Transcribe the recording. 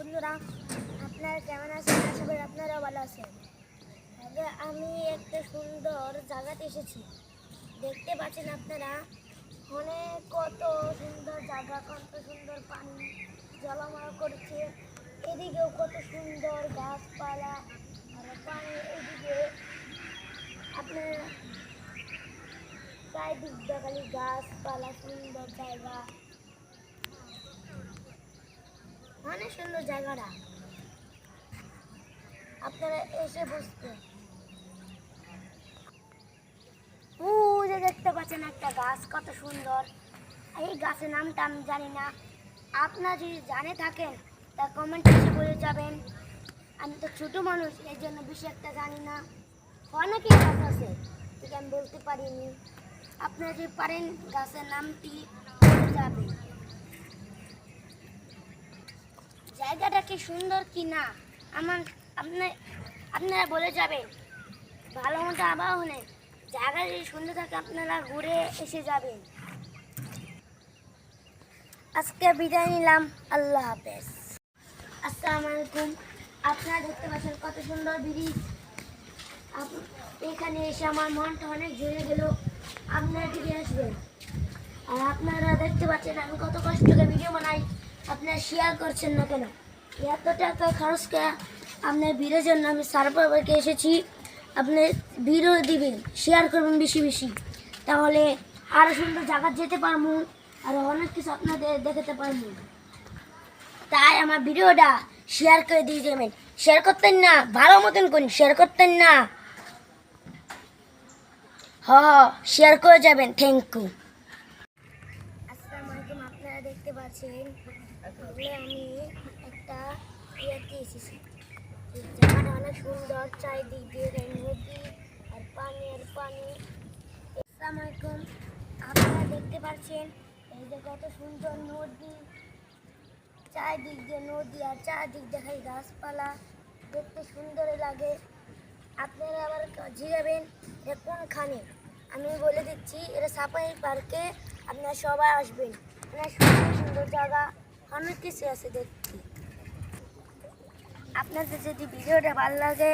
বন্ধুরা, আপনারা কেমন আছেন? আশা করি আপনারাও ভালো আছেন। আগে আমি একটা সুন্দর জায়গাতে এসেছি। দেখতে পাচ্ছেন আপনারা অনেক কত সুন্দর জায়গা, কত সুন্দর পানি জলময় করছে। এদিকেও কত সুন্দর গাছপালা, আর পানি এদিকে। আপনার চারিদিক দেখালি গাছপালা, সুন্দর জায়গা। অনেক সুন্দর জায়গাটা। আপনারা এসে বসতে। যে দেখতে পাচ্ছেন একটা গাছ, কত সুন্দর। এই গাছের নামটা আমি জানি না। আপনারা যদি জানে থাকেন, তা কমেন্ট এসে বলে যাবেন। আমি তো ছোট মানুষ, এর জন্য বেশি একটা জানি না। অনেকই গাছ আছে? যেটা আমি বলতে পারিনি। আপনারা যদি পারেন, গাছের নামটি যাবেন। কি সুন্দর কি না? আমার আপনার আপনারা বলে যাবেন। ভালো মতো আবার হলে জায়গা যদি সুন্দর থাকে, আপনারা ঘুরে এসে যাবেন। আজকে বিদায় নিলাম। আল্লাহ হাফেজ। আসসালামু আলাইকুম। আপনারা দেখতে পাচ্ছেন কত সুন্দর ব্রিজ। এখানে এসে আমার মনটা অনেক জুড়ে গেল। আপনারা দিকে আসবেন। আর আপনারা দেখতে পাচ্ছেন আমি কত কষ্ট করে ভিডিও বানাই। আপনারা শেয়ার করছেন না কেন? এত টাকা খরচ করে আপনার ভিডিওর জন্য আমি সার্ভারকে এসেছি। আপনি ভিডিও দিবেন শেয়ার করবেন বেশি বেশি। তাহলে আরও সুন্দর জায়গা যেতে পারব, আর অনেক কিছু আপনাদের দেখাতে পারব। তাই আমার ভিডিওটা শেয়ার করে দিয়ে যাবেন। শেয়ার করতেন না, ভালো মতন করুন শেয়ার করতেন না। হ শেয়ার করে যাবেন থ্যাংক ইউ দেখতে পাচ্ছেন আমি একটা ইয়েতে এসেছি জায়গাটা অনেক সুন্দর চারিদিক দিয়ে নদী আর পানি আর পানি। আসসালামু আপনারা দেখতে পাচ্ছেন এই যে কত সুন্দর নদী। চারিদিক দিয়ে নদী আর চারিদিক দেখাই গাছপালা। দেখতে সুন্দরই লাগে। আপনারা আবার জিরাবেন এটা কোনখানে। আমি বলে দিচ্ছি, এটা সাপাই পার্কে আপনারা সবাই আসবেন। সুন্দর সুন্দর জায়গা অনেক কিছু আছে দেখতে। আপনাদের যদি ভিডিওটা ভালো লাগে